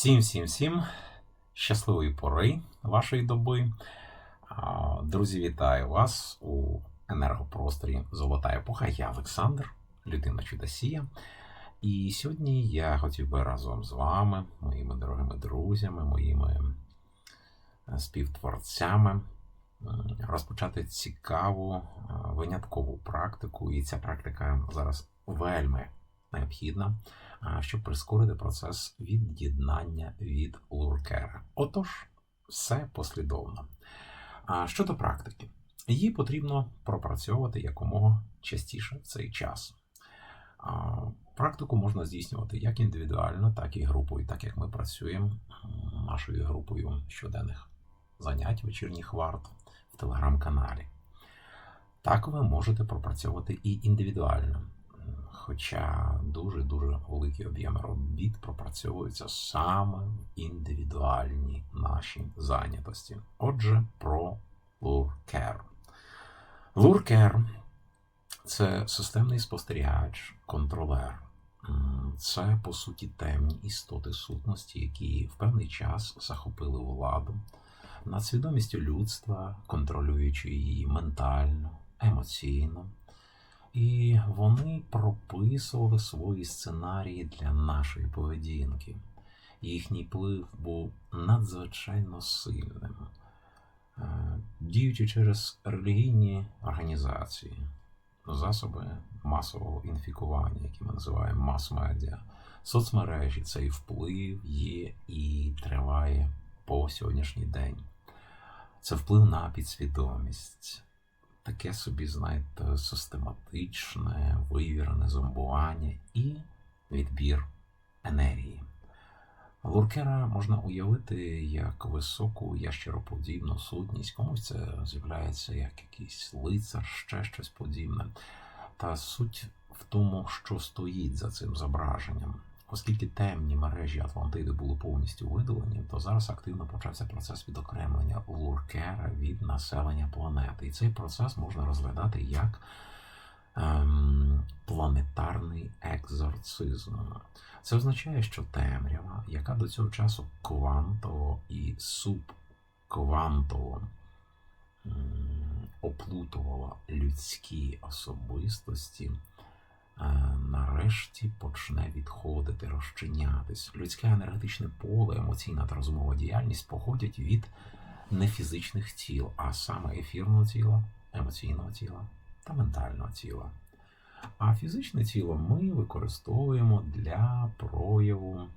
Всім, всім, всім щасливої пори вашої доби. Друзі, вітаю вас у енергопросторі Золота епоха. Я Олександр, людина Чудосія. І сьогодні я хотів би разом з вами, моїми дорогими друзями, моїми е, співтворцями розпочати цікаву е, виняткову практику. І ця практика зараз вельми необхідна щоб прискорити процес від'єднання від луркера. Отож, все послідовно. Щодо практики, її потрібно пропрацьовувати якомога частіше в цей час. Практику можна здійснювати як індивідуально, так і групою, так як ми працюємо нашою групою щоденних занять вечірніх варт в телеграм-каналі. Так ви можете пропрацьовувати і індивідуально. Хоча дуже-дуже великі об'єми робіт пропрацьовуються саме в індивідуальній нашій зайнятості. Отже, про луркер. Луркер це системний спостерігач, контролер. Це, по суті, темні істоти сутності, які в певний час захопили владу над свідомістю людства, контролюючи її ментально, емоційно. І вони прописували свої сценарії для нашої поведінки. Їхній вплив був надзвичайно сильним, Е, діючи через релігійні організації, засоби масового інфікування, які ми називаємо мас-медіа, соцмережі, цей вплив є і триває по сьогоднішній день. Це вплив на підсвідомість таке собі, знаєте, систематичне, вивірене зомбування і відбір енергії. Луркера можна уявити як високу ящероподібну сутність, комусь це з'являється як якийсь лицар, ще щось подібне. Та суть в тому, що стоїть за цим зображенням. Оскільки темні мережі Атлантиди були повністю видалені, то зараз активно почався процес відокремлення луркера від населення планети. І цей процес можна розглядати як ем, планетарний екзорцизм. Це означає, що темрява, яка до цього часу квантово і субквантово м, оплутувала людські особистості, нарешті почне відходити, розчинятись. Людське енергетичне поле, емоційна та розумова діяльність походять від нефізичних тіл, а саме ефірного тіла, емоційного тіла та ментального тіла. А фізичне тіло ми використовуємо для прояву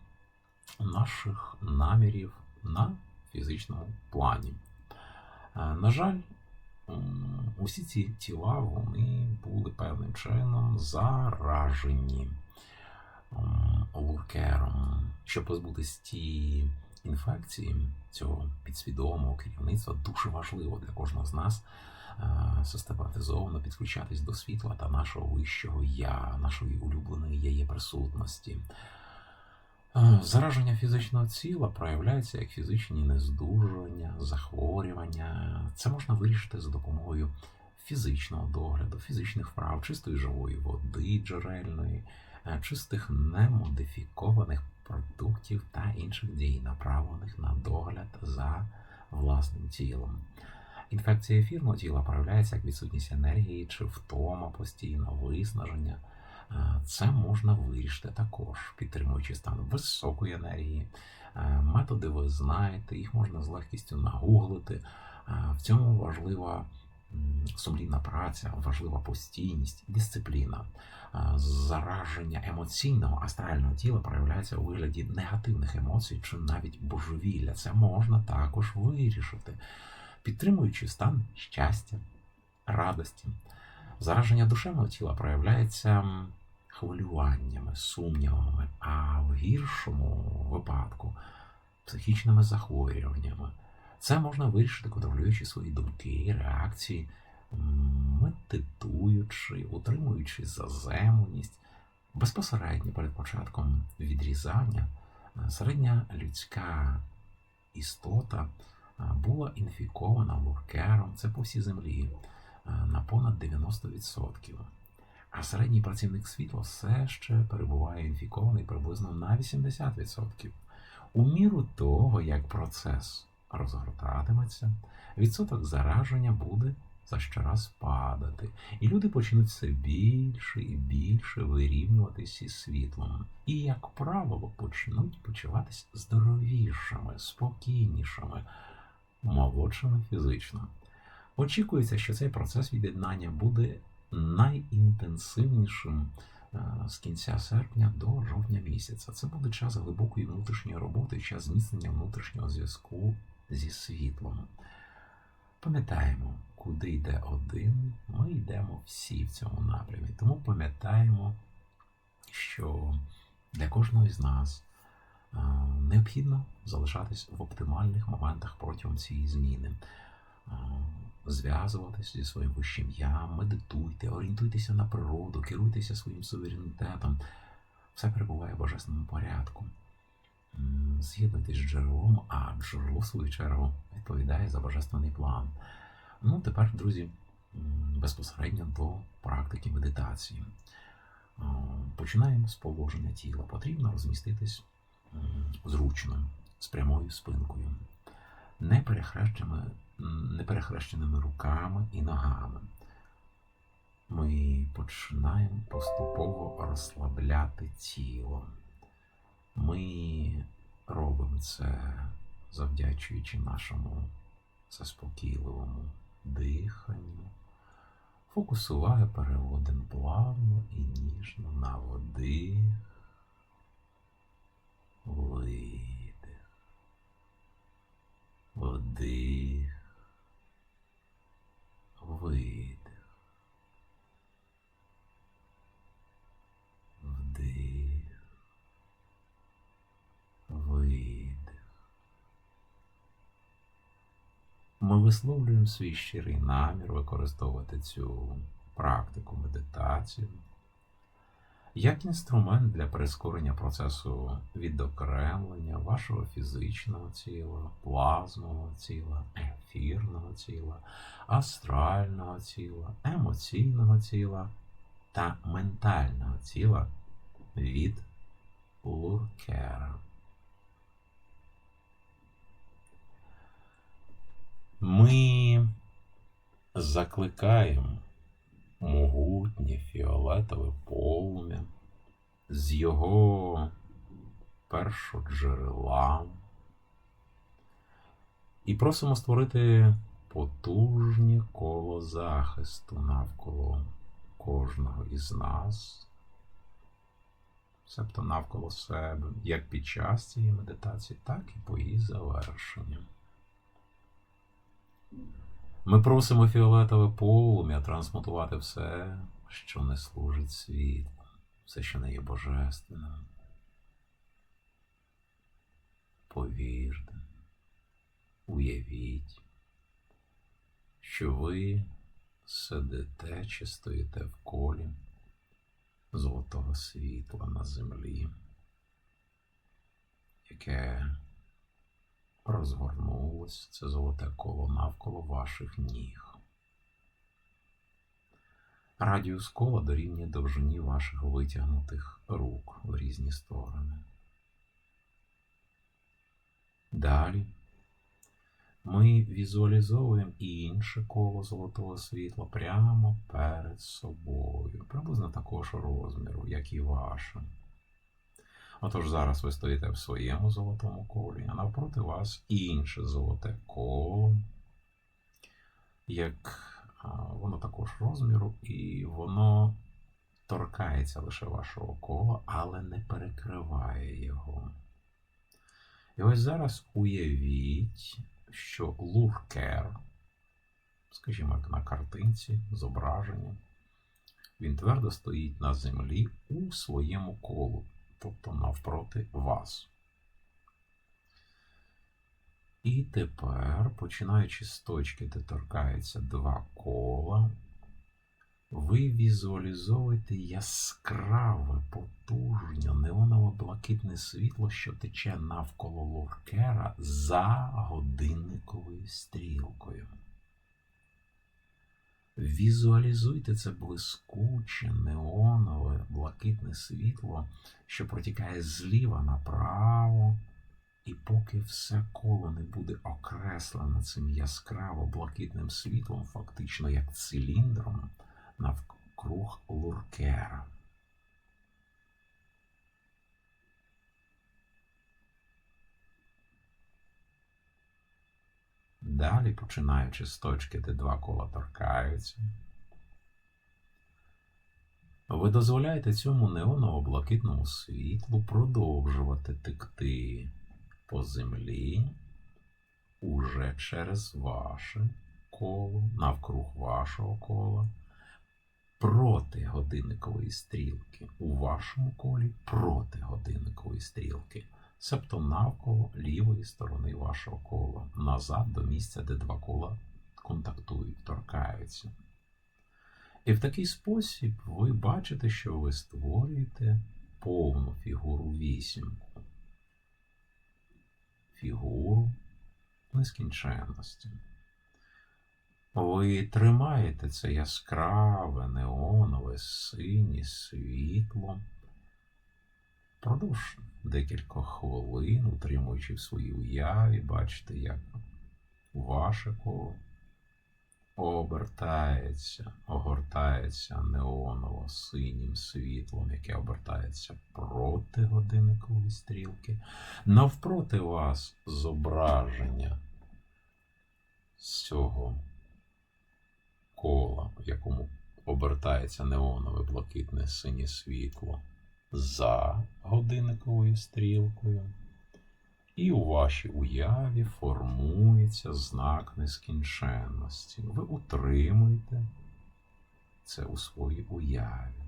наших намірів на фізичному плані. Е, На жаль, усі ці тіла вони були певним чином заражені луркером. Щоб позбутися цієї інфекції, цього підсвідомого керівництва, дуже важливо для кожного з нас е, систематизовано підключатись до світла та нашого вищого я, нашої улюбленої яє присутності. Е, Зараження фізичного тіла проявляється як фізичні нездужування, захворювання. Це можна вирішити за допомогою фізичного догляду, фізичних вправ, чистої живої води, джерельної, е, чистих немодифікованих продуктів та інших дій, направлених на догляд за власним тілом. Інфекція ефірного тіла проявляється як відсутність енергії чи втома постійно, виснаження. Е, Це можна вирішити також, підтримуючи стан високої енергії. Е, Методи ви знаєте, їх можна з легкістю нагуглити. Е, В цьому важлива сумлінна праця, важлива постійність, дисципліна. Зараження емоційного астрального тіла проявляється у вигляді негативних емоцій чи навіть божевілля. Це можна також вирішити, підтримуючи стан щастя, радості. Зараження душевного тіла проявляється хвилюваннями, сумнівами, а в гіршому випадку психічними захворюваннями. Це можна вирішити, контролюючи свої думки, реакції, медитуючи, утримуючи заземленість. Безпосередньо перед початком відрізання середня людська істота була інфікована луркером, це по всій землі, на понад 90%. А середній працівник світла все ще перебуває інфікований приблизно на 80%. У міру того, як процес розгортатиметься, відсоток зараження буде за щораз падати, і люди почнуть все більше і більше вирівнюватися із світлом. І, як правило, почнуть почуватись здоровішими, спокійнішими, молодшими фізично. Очікується, що цей процес від'єднання буде найінтенсивнішим е, з кінця серпня до жовтня місяця. Це буде час глибокої внутрішньої роботи, час зміцнення внутрішнього зв'язку зі світлом. Пам'ятаємо, куди йде один, ми йдемо всі в цьому напрямі. Тому пам'ятаємо, що для кожного з нас е, необхідно залишатись в оптимальних моментах протягом цієї зміни. Зв'язуватися зі своїм вищим я, медитуйте, орієнтуйтеся на природу, керуйтеся своїм суверенітетом. Все перебуває в божественному порядку. З'єднуйтесь з джерелом, а джерело, в свою чергу, відповідає за божественний план. Ну, тепер, друзі, безпосередньо до практики медитації. Починаємо з положення тіла. Потрібно розміститись зручно, з прямою спинкою, не перехрещеними, м, не перехрещеними руками і ногами. Ми починаємо поступово розслабляти тіло. Ми робимо це завдячуючи нашому заспокійливому диханню. Фокус уваги переводимо плавно і ніжно на вдих, видих, вдих, видих, вдих, видих. Ми висловлюємо свій щирий намір використовувати цю практику медитацію як інструмент для прискорення процесу відокремлення вашого фізичного тіла, плазмового тіла, ефірного тіла, астрального тіла, емоційного тіла та ментального тіла від луркера. Ми закликаємо могутнє фіолетове полум'я з його першоджерела і просимо створити потужнє коло захисту навколо кожного із нас, себто навколо себе, як під час цієї медитації, так і по її завершенню. Ми просимо фіолетове полум'я трансмутувати все, що не служить світлу, все, що не є божественним. Повірте, уявіть, що ви сидите чи стоїте в колі золотого світла на землі, яке розгорнулось це золоте коло навколо ваших ніг. Радіус кола дорівнює довжині ваших витягнутих рук в різні сторони. Далі ми візуалізовуємо інше коло золотого світла прямо перед собою, приблизно такого ж розміру, як і ваше. Отож зараз ви стоїте в своєму золотому колі, а навпроти вас інше золоте коло, як воно також розміру, і воно торкається лише вашого кола, але не перекриває його. І ось зараз уявіть, що луркер, скажімо, як на картинці, зображення, він твердо стоїть на землі у своєму колу тобто навпроти вас. І тепер, починаючи з точки, де торкаються два кола, ви візуалізовуєте яскраве, потужне, неоново-блакитне світло, що тече навколо луркера за годинниковою стрілкою. Візуалізуйте це блискуче, неонове, блакитне світло, що протікає зліва направо І поки все коло не буде окреслено цим яскраво блакитним світлом, фактично як циліндром навкруг луркера. Далі, починаючи з точки, де два кола торкаються, ви дозволяєте цьому неоново-блакитному світлу продовжувати текти по землі уже через ваше коло, навкруг вашого кола, проти годинникової стрілки. У вашому колі проти годинникової стрілки, себто навколо лівої сторони вашого кола, назад до місця, де два кола контактують, торкаються. І в такий спосіб ви бачите, що ви створюєте повну фігуру вісімку. Фігуру нескінченності. Ви тримаєте це яскраве, неонове, синє світло впродовж декількох хвилин, утримуючи в своїй уяві, бачите, як ваше коло обертається, огортається неоново синім світлом, яке обертається проти годинникової стрілки. Навпроти вас зображення з цього кола, в якому обертається неонове блакитне синє світло за годинниковою стрілкою. І у вашій уяві формується знак нескінченності. Ви утримуєте це у своїй уяві.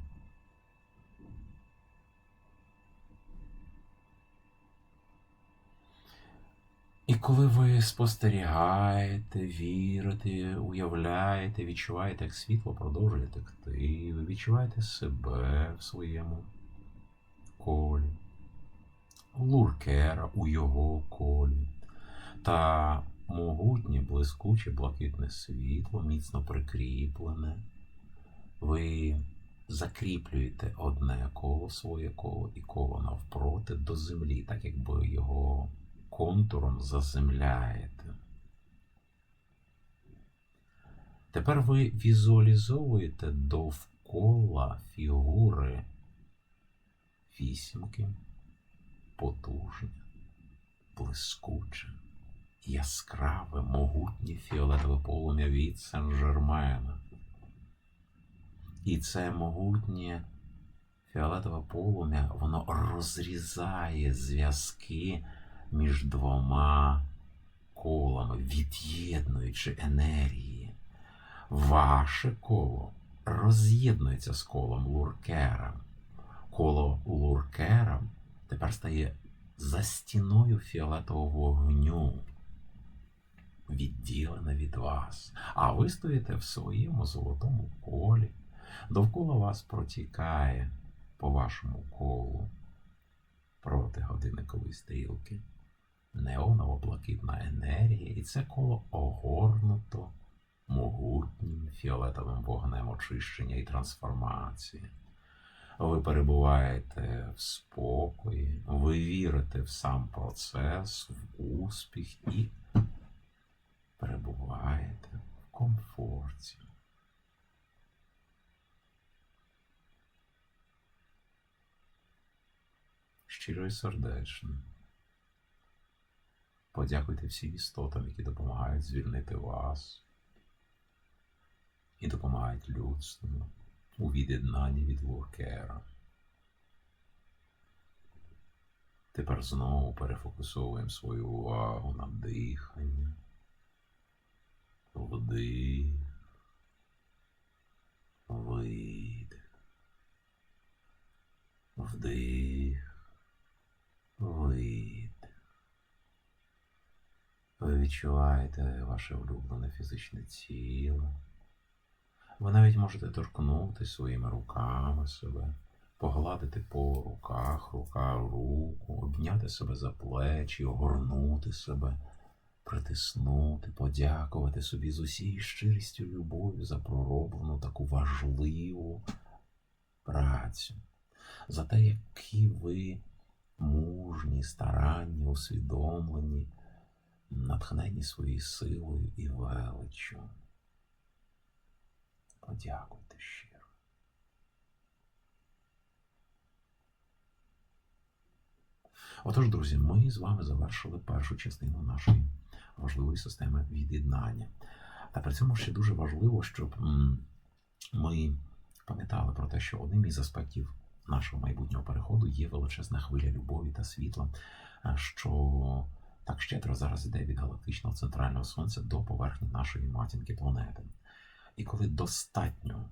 І коли ви спостерігаєте, вірите, уявляєте, відчуваєте, як світло продовжує текти, ви відчуваєте себе в своєму колі луркера у його колі, та могутнє блискуче блакитне світло, міцно прикріплене. Ви закріплюєте одне коло, своє коло і коло навпроти до землі, так якби його контуром заземляєте. Тепер ви візуалізовуєте довкола фігури вісімки потужне, блискуче, яскраве, могутнє фіолетове полум'я від Сен-Жермена. І це могутнє фіолетове полум'я, воно розрізає зв'язки між двома колами, від'єднуючи енергії. Ваше коло роз'єднується з колом Луркера. Коло Луркера тепер стає за стіною фіолетового вогню, відділене від вас, а ви стоїте в своєму золотому колі. Довкола вас протікає по вашому колу проти годинникової стрілки. Неоново-блакитна енергія, і це коло огорнуто могутнім фіолетовим вогнем очищення і трансформації. Ви перебуваєте в спокої, ви вірите в сам процес, в успіх і перебуваєте в комфорті. Щиро і сердечно. Подякуйте всім істотам, які допомагають звільнити вас і допомагають людству у від'єднанні від Луркера. Тепер знову перефокусовуємо свою увагу на дихання, вдих, видих, вдих, видих. Ви відчуваєте ваше улюблене фізичне тіло. Ви навіть можете торкнути своїми руками себе, погладити по руках, рука руку, обняти себе за плечі, огорнути себе, притиснути, подякувати собі з усією щирістю любові за пророблену таку важливу працю, за те, які ви мужні, старанні, усвідомлені, натхнені своєю силою і величчю. Подякуйте щиро. Отож, друзі, ми з вами завершили першу частину нашої важливої системи від'єднання. Та при цьому ще дуже важливо, щоб ми пам'ятали про те, що одним із аспектів нашого майбутнього переходу є величезна хвиля любові та світла, що так щедро зараз іде від галактичного центрального сонця до поверхні нашої матінки планети. І коли достатньо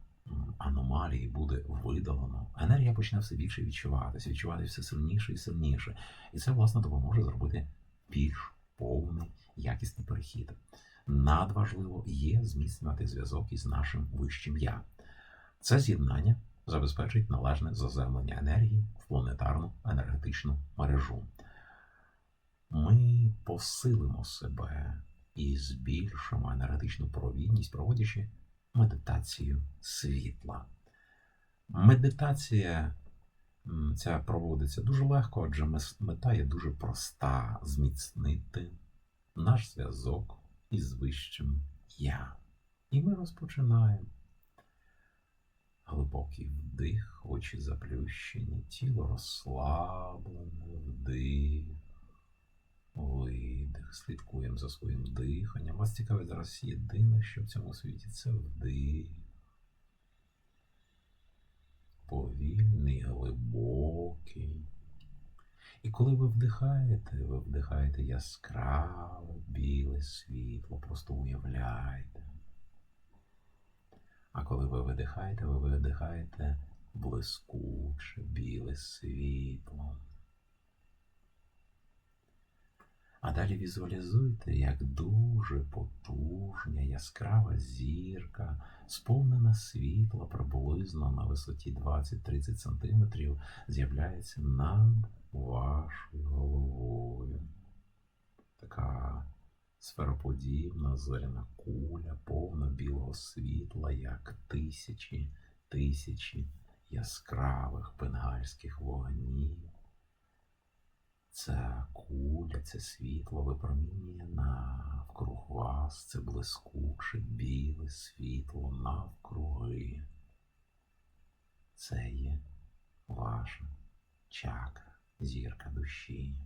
аномалії буде видалено, енергія почне все більше відчуватися, відчувати все сильніше і сильніше. І це, власне, допоможе зробити більш повний якісний перехід. Надважливо є зміцнювати зв'язок із нашим вищим я. Це з'єднання забезпечить належне заземлення енергії в планетарну енергетичну мережу. Ми посилимо себе і збільшимо енергетичну провідність, проводячи медитацію світла. Медитація ця проводиться дуже легко, адже мета є дуже проста зміцнити наш зв'язок із вищим я. І ми розпочинаємо. Глибокий вдих, очі заплющені, тіло розслаблене, вдих, видих. Слідкуємо за своїм диханням. Вас цікавить зараз єдине, що в цьому світі це вдих. Повільний, глибокий. І коли ви вдихаєте, ви вдихаєте яскраве, біле світло, просто уявляйте. А коли ви видихаєте, ви видихаєте блискуче, біле світло. А далі візуалізуйте, як дуже потужна, яскрава зірка, сповнена світла приблизно на висоті 20-30 см, з'являється над вашою головою. Така сфероподібна зоряна куля, повна білого світла, як тисячі тисячі яскравих бенгальських вогнів. Ця куля, це світло випромінює навкруг вас, це блискуче біле світло навкруги. Це є ваша чакра, зірка душі.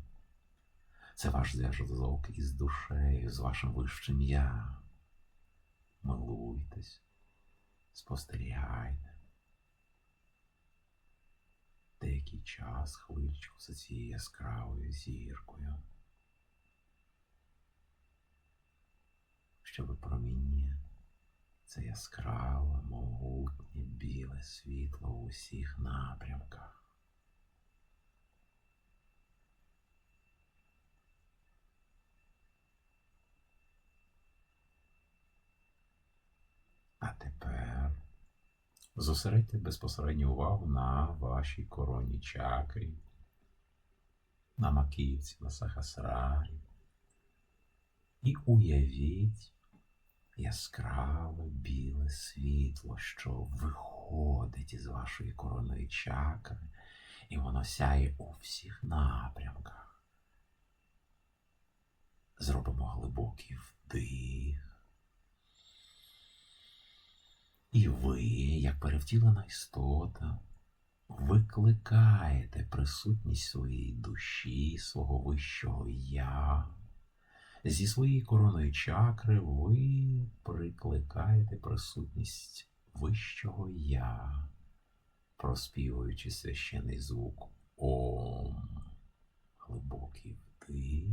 Це ваш зв'язок із душею, з вашим вищим я. Милуйтесь, спостерігайте. Деякий час хвильчку за цією яскравою зіркою, що випромінює це яскраве, могутнє біле світло у усіх напрямках. А тепер зосередьте безпосередню увагу на вашій коронній чакрі, на маківці, на сахасрарі. І уявіть яскраве біле світло, що виходить із вашої коронної чакри, і воно сяє у всіх напрямках. Зробимо глибокий вдих. І ви, як перевтілена істота, викликаєте присутність своєї душі, свого вищого я. Зі своєї короної чакри ви прикликаєте присутність вищого я, проспівуючи священий звук Ом, глибокий вдих.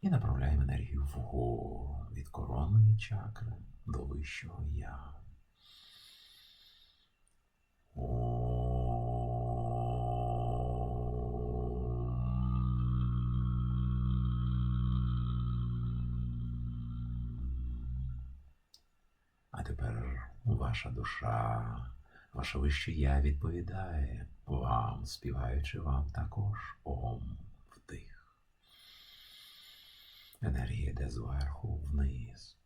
І направляємо енергію вгору від коронної чакри до вищого я. А тепер ваша душа, ваше вище я відповідає вам, співаючи вам також ом енергія йде зверху вниз.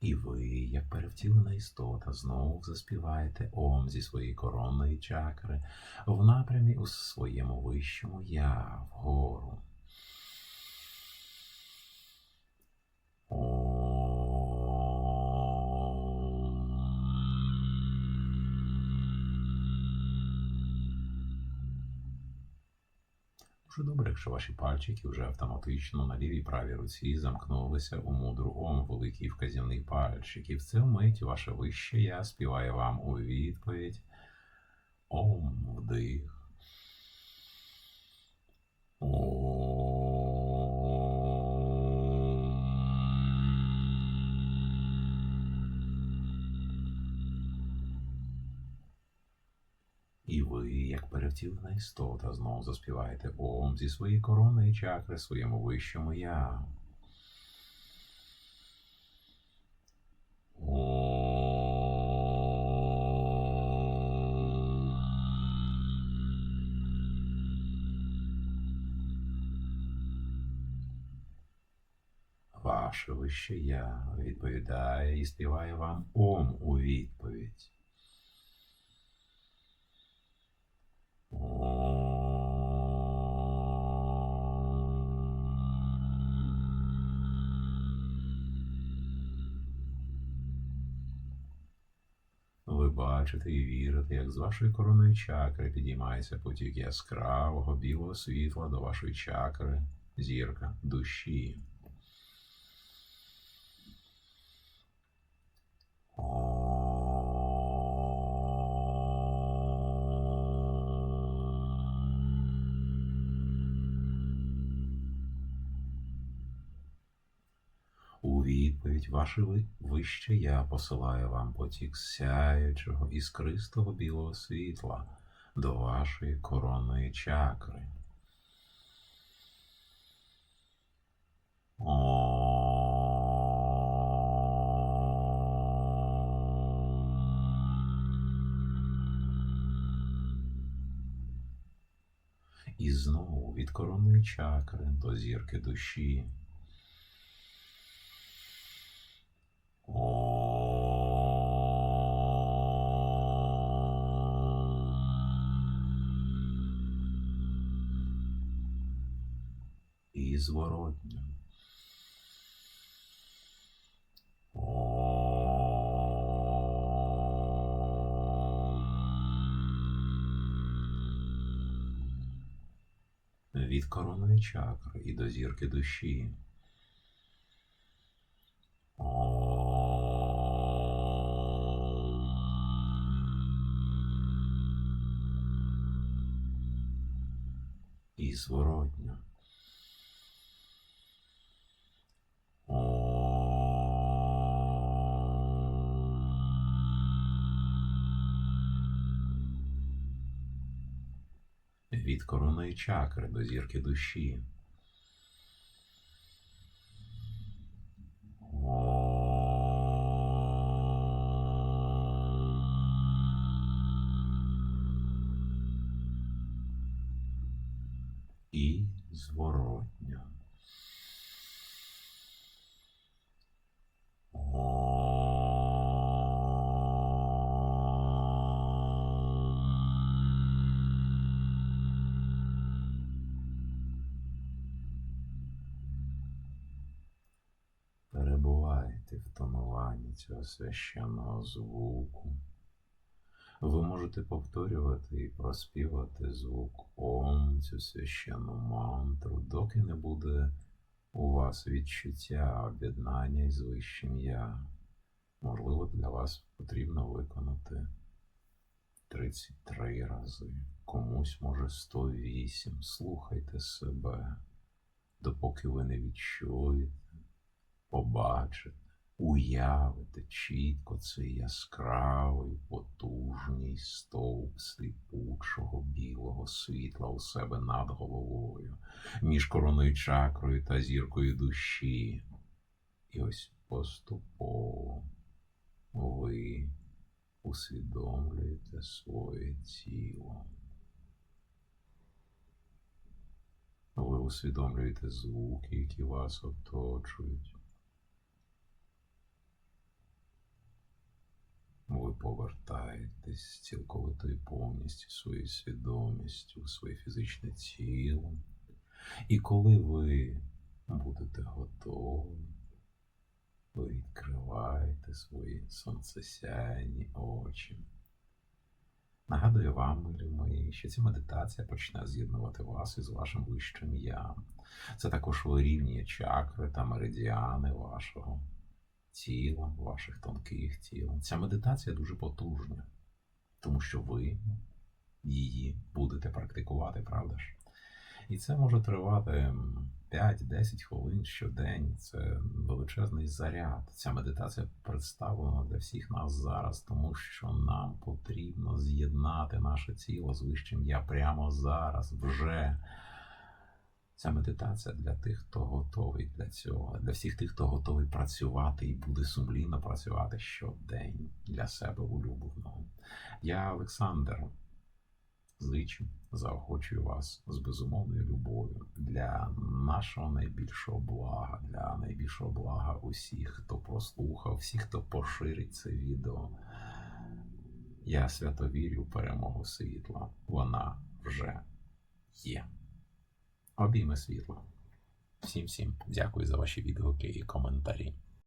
І ви, як перевтілена істота, знову заспіваєте ом зі своєї коронної чакри в напрямі у своєму вищому я вгору. Дуже добре, якщо ваші пальчики вже автоматично на лівій правій руці замкнулися у мудру ом великий вказівний пальчик. І в цю мить ваше вище я співає вам у відповідь Ом вдих. І ви, як перевтілена істота, знову заспіваєте Ом зі своєї коронної чакри своєму вищому я. Ваше вище я відповідає і співає вам Ом у відповідь. Ви бачите і вірите, як з вашої коронної чакри підіймається потік яскравого білого світла до вашої чакри, зірка душі. Ваше вище я посилаю вам потік сяючого іскристого білого світла до вашої коронної чакри. І знову від коронної чакри до зірки душі. Зворотньо. Від коронної чакри і до зірки душі. І зворотньо. Від корони чакри до зірки душі. Тонуванні цього священного звуку. Ви можете повторювати і проспівати звук Ом, цю священну мантру, доки не буде у вас відчуття об'єднання із вищим я. Можливо, для вас потрібно виконати 33 рази, комусь може 108. Слухайте себе, допоки ви не відчуєте, побачите, уявите чітко цей яскравий, потужний стовп сліпучого білого світла у себе над головою, між короною чакрою та зіркою душі. І ось поступово ви усвідомлюєте своє тіло. Ви усвідомлюєте звуки, які вас оточують. Ви повертаєтесь цілковито і повністю своєю свідомістю своє фізичне тіло. І коли ви будете готові, ви відкриваєте свої сонцесяйні очі. Нагадую вам, милі мої, що ця медитація почне з'єднувати вас із вашим вищим я. Це також вирівнює чакри та меридіани вашого тіла, ваших тонких тіл. Ця медитація дуже потужна, тому що ви її будете практикувати, правда ж? І це може тривати 5-10 хвилин щодень. Це величезний заряд. Ця медитація представлена для всіх нас зараз, тому що нам потрібно з'єднати наше тіло з вищим я прямо зараз, вже. Ця медитація для тих, хто готовий для цього, для всіх тих, хто готовий працювати і буде сумлінно працювати щодень для себе улюбленого. Я, Олександр, зичу, заохочую вас з безумовною любов'ю для нашого найбільшого блага, для найбільшого блага усіх, хто прослухав, всіх, хто поширить це відео. Я свято вірю в перемогу світла. Вона вже є. Обійми світла. Всім всім дякую за ваші відгуки і коментарі.